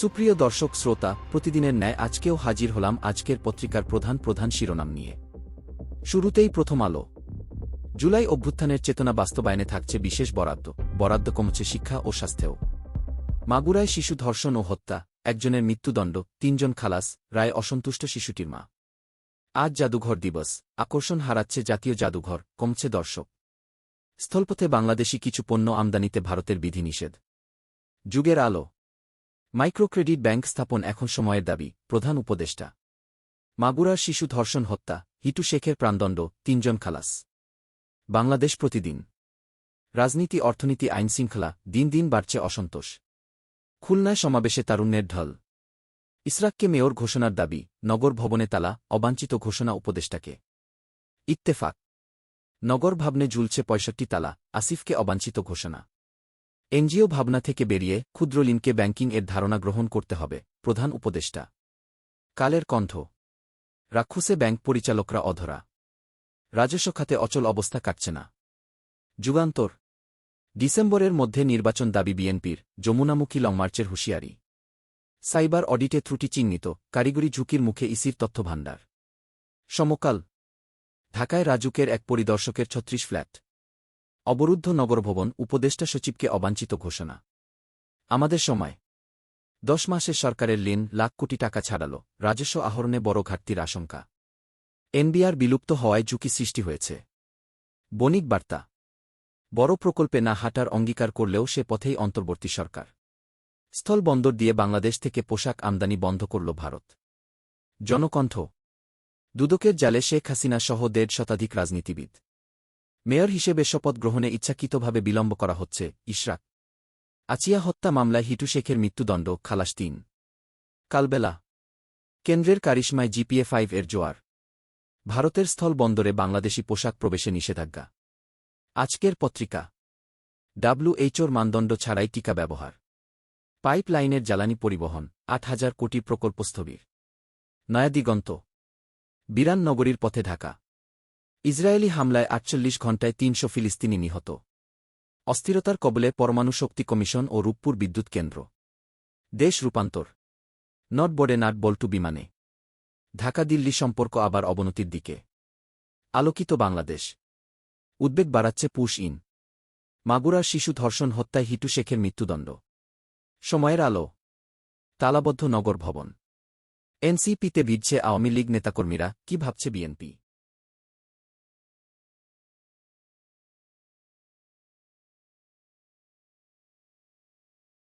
সুপ্রিয় দর্শক শ্রোতা, প্রতিদিনের ন্যায় আজকেও হাজির হলাম আজকের পত্রিকার প্রধান প্রধান শিরোনাম নিয়ে। শুরুতেই প্রথম আলো। জুলাই অভ্যুত্থানের চেতনা বাস্তবায়নে থাকছে বিশেষ বরাদ্দ। বরাদ্দ কমছে শিক্ষা ও স্বাস্থ্যেও। মাগুরায় শিশু ধর্ষণ ও হত্যা, একজনের মৃত্যুদণ্ড, তিনজন খালাস, রায় অসন্তুষ্ট শিশুটির মা। আজ জাদুঘর দিবস, আকর্ষণ হারাচ্ছে জাতীয় জাদুঘর, কমছে দর্শক। স্থলপথে বাংলাদেশি কিছু পণ্য আমদানিতে ভারতের বিধিনিষেধ। যুগের আলো। মাইক্রোক্রেডিট ব্যাংক স্থাপন এখন সময়ের দাবি, প্রধান উপদেষ্টা। মাগুরার শিশু ধর্ষণ হত্যা, হিটু শেখের প্রাণদণ্ড, তিনজন খালাস। বাংলাদেশ প্রতিদিন। রাজনীতি, অর্থনীতি, আইনশৃঙ্খলা, দিন দিন বাড়ছে অসন্তোষ। খুলনায় সমাবেশে তারুণ্যের ঢল। ইসরাককে মেয়র ঘোষণার দাবি, নগর ভবনে তালা, অবাঞ্ছিত ঘোষণা উপদেষ্টাকে। ইত্তেফাক। নগর ভাবনে ঝুলছে পঁয়ষট্টি তালা, আসিফকে অবাঞ্ছিত ঘোষণা। এনজিও ভাবনা থেকে বেরিয়ে ক্ষুদ্রঋণকে ব্যাংকিং এর ধারণা গ্রহণ করতে হবে, প্রধান উপদেষ্টা। কালের কণ্ঠ। রাক্ষুসে ব্যাংক পরিচালকরা অধরা। রাজস্ব খাতে অচল অবস্থা কাটছে না। যুগান্তর। ডিসেম্বরের মধ্যে নির্বাচন দাবি বিএনপির, যমুনামুখী লংমার্চের হুঁশিয়ারি। সাইবার অডিটে ত্রুটি চিহ্নিত, কারিগরি ঝুঁকির মুখে ইসির তথ্যভাণ্ডার। সমকাল। ঢাকায় রাজুকের এক পরিদর্শকের ছত্রিশ ফ্ল্যাট। অবরুদ্ধ নগরভবন উপদেষ্টা সচিবকে অবাঞ্ছিত ঘোষণা। আমাদের সময়। দশ মাসে সরকারের ঋণ, লাখ কোটি টাকা ছাড়াল। রাজস্ব আহরণে বড় ঘাটতির আশঙ্কা। এনবিআর বিলুপ্ত হওয়ায় ঝুঁকি সৃষ্টি হয়েছে। বণিক বার্তা। বড় প্রকল্পে না হাঁটার অঙ্গীকার করলেও সে পথেই অন্তর্বর্তী সরকার। স্থল বন্দর দিয়ে বাংলাদেশ থেকে পোশাক আমদানি বন্ধ করল ভারত। জনকণ্ঠ। দুদকের জালে শেখ হাসিনা সহ দেড় শতাধিক রাজনীতিবিদ। মেয়র হিসেবে শপথ গ্রহণে ইচ্ছাকৃতভাবে বিলম্ব করা হচ্ছে ইশরাক। আচিয়া হত্যা মামলায় হিটু শেখের মৃত্যুদণ্ড খালাস তিন। কালবেলা। কেন্দ্রের কারিশমায় জিপিএ ফাইভ এর জোয়ার। ভারতের স্থল বন্দরে বাংলাদেশি পোশাক প্রবেশে নিষেধাজ্ঞা। আজকের পত্রিকা। ডাব্লুএইচওর মানদণ্ড ছাড়াই টিকা ব্যবহার। পাইপলাইনের জ্বালানি পরিবহন, আট হাজার কোটি প্রকল্প স্থবির। নয়াদিগন্ত। বিরান নগরীর পথে ঢাকা। ইসরায়েলি হামলায় আটচল্লিশ ঘণ্টায় তিনশো ফিলিস্তিনি নিহত। অস্থিরতার কবলে পরমাণু শক্তি কমিশন ও রূপপুর বিদ্যুৎ কেন্দ্র। দেশ রূপান্তর। নট বোর্ডে নাট বল্টু বিমানে। ঢাকা দিল্লি সম্পর্ক আবার অবনতির দিকে। আলোকিত বাংলাদেশ। উদ্বেগ বাড়াচ্ছে পুশ ইন। মাগুরার শিশু ধর্ষণ হত্যায় হিটু শেখের মৃত্যুদণ্ড। সময়ের আলো। তালাবদ্ধ নগর ভবন। এনসিপিতে ভিড়ছে আওয়ামী লীগ নেতাকর্মীরা, কি ভাবছে বিএনপি?